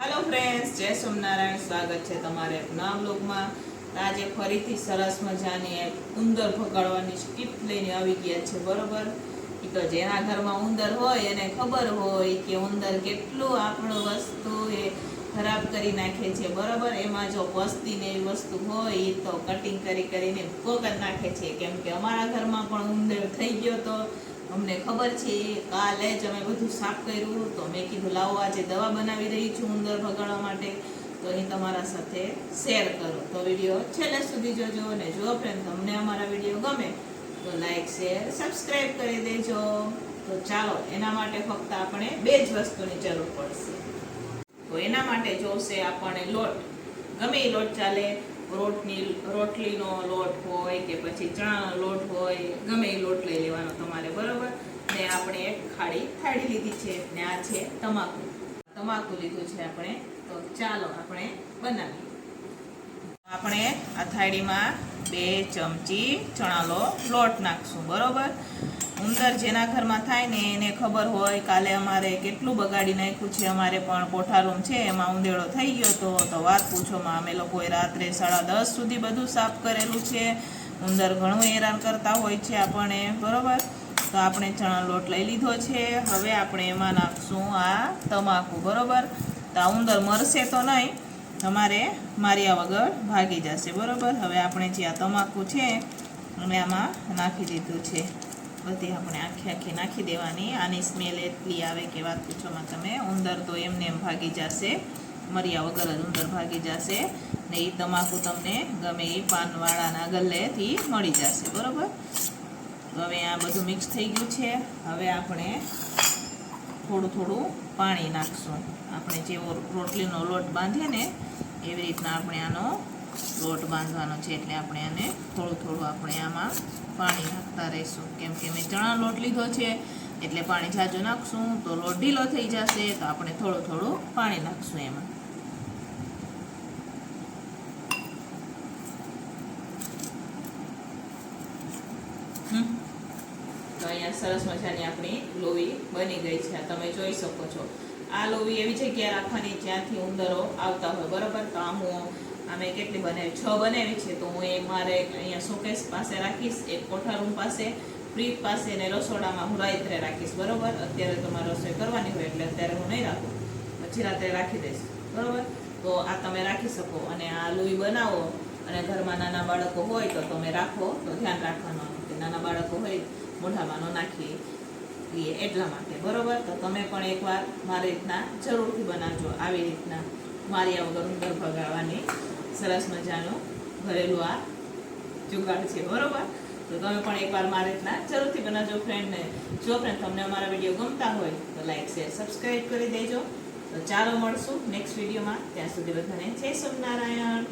Hello friends જય સોમનારાયણ. સ્વાગત છે તમારે નવા બ્લોગમાં આજે ફરીથી સરસ મજાની ઉંદર ભગાડવાની સ્ટીપ લઈને આવી ગયા છે, બરોબર? એ તો જેના ઘરમાં ઉંદર હોય, એને ખબર હોય કે ઉંદર કેટલું આપણું વસ્તુ એ ખરાબ કરી નાખે છે, બરોબર? એમાં જો વસ્તીને એવી વસ્તુ હોય એ તો કટિંગ કરી કરીને ભૂકો કરી નાખે છે. કેમ કે અમારા ઘરમાં પણ ઉંદર થઈ ગયો તો અમને ખબર છે, કાલે જ અમે બધું સાફ કર્યું, તો મેં કીધું, લાવો આજે દવા બનાવી રહી છું ઉંદર ભગાડવા માટે. તો એ તમારા સાથે શેર કરો. તો વીડિયો છેલ્લે સુધી જોજો અને જો ફ્રેન્ડ તમને અમારા વીડિયો ગમે, તો લાઈક શેર સબસ્ક્રાઈબ કરી દેજો. તો ચાલો, એના માટે ફક્ત આપણે બે જ વસ્તુની જરૂર પડશે. તો એના માટે જોશે આપણને લોટ. ગમે એ લોટ ચાલે રોટની રોટલીનો લોટ હોય કે પછી ચણાનો લોટ હોય, ગમે એ લોટ લઈ લેવાનો તમારે, બરોબર? ને આપણે એક ખાડી થાળી લીધી છે, ને આ છે તમાકુ. તમાકુ લીધું છે આપણે, તો ચાલો આપણે બનાવીએ. આપણે આ થાળીમાં બે ચમચી ચણાનો લોટ નાખશું, બરોબર? ઉંદર જેના ઘરમાં થાય ને એને ખબર હોય, કાલે અમારે કેટલું બગાડી નાખ્યું છે, અમારે પણ કોઠારૂમ છે, એમાં ઉંદેડો થઈ ગયો તો તો વાત પૂછોમાં અમે લોકોએ રાત્રે સાડા દસ સુધી બધું સાફ કરેલું છે. ઉંદર ઘણું હેરાન કરતા હોય છે આપણને, બરોબર? તો આપણે ચણા લોટ લઈ લીધો છે. હવે આપણે એમાં નાખશું આ તમાકુ, બરોબર? તો આ ઉંદર મરશે તો નહીં તમારે માર્યા વગર ભાગી જશે, બરોબર? હવે આપણે જે આ તમાકુ છે, અમે આમાં નાખી દીધું છે. બધી આપણે આખી આખી નાખી દેવાની. આની સ્મેલ એટલી આવે કે વાત પૂછોમાં તમે. ઉંદર તો એમને એમ ભાગી જશે. મર્યા વગર જ ઉંદર ભાગી જશે. ને એ તમાકુ તમને ગમે એ પાનવાળાના ગલ્લેથી મળી જશે. બરાબર? હવે આ બધું મિક્સ થઈ ગયું છે. હવે આપણે થોડું થોડું પાણી નાખશું. આપણે જેવો રોટલીનો લોટ બાંધીએ ને એવી રીતના આપણે આનો લોટ બાંધવાનો છે એટલે આપણે આને થોડું થોડું આપણે આમાં પાણી નાખતા રહીશું. કેમ કે મેં ચણા લોટ લીધો છે, એટલે પાણી જાજુ નાખશું, તો લોટ ઢીલો થઈ જશે, તો આપણે થોડું થોડું પાણી નાખશું એમાં. તો અહીંયા સરસ મજાની આપણી લોવી બની ગઈ છે. તમે જોઈ શકો છો. આ લોવી એવી જગ્યાએ રાખવાની જ્યાંથી ઉંદરો આવતા હોય. બરોબર? તો આ હું અમે કેટલી બનાવી? છ બનાવી છે. તો હું એ મારે અહીંયા શોકેસ પાસે રાખીશ, એક કોઠા રૂમ પાસે ફ્રીજ પાસે ને રસોડામાં હું રાત્રે રાખીશ. બરોબર? અત્યારે તો મારે રસોઈ કરવાની હોય એટલે અત્યારે હું નહીં રાખું. પછી રાત્રે રાખી દઈશ. બરોબર? તો આ તમે રાખી શકો અને આ લુઈ બનાવો અને ઘરમાં નાના બાળકો હોય તો તમે રાખો. તો ધ્યાન રાખવાનું કે નાના બાળકો હોય મોઢામાં ન નાખીએ એટલા માટે. બરોબર? તો તમે પણ એકવાર મારી રીતના જરૂરથી બનાવજો. આવી રીતના માર્યા વગર ઉંદર ભગાડવાની સરસ મજાનો ઘરેલું આ જુગાડ છે, બરોબર? તો તમે પણ એકવાર મારી રીતના જરૂરથી બનાવજો ફ્રેન્ડને જો ફ્રેન્ડ તમને અમારા વીડિયો ગમતા હોય, તો લાઈક શેર સબસ્ક્રાઈબ કરી દેજો. તો ચાલો મળશું નેક્સ્ટ વિડીયોમાં ત્યાં સુધી બધાને જય સોમનારાયણ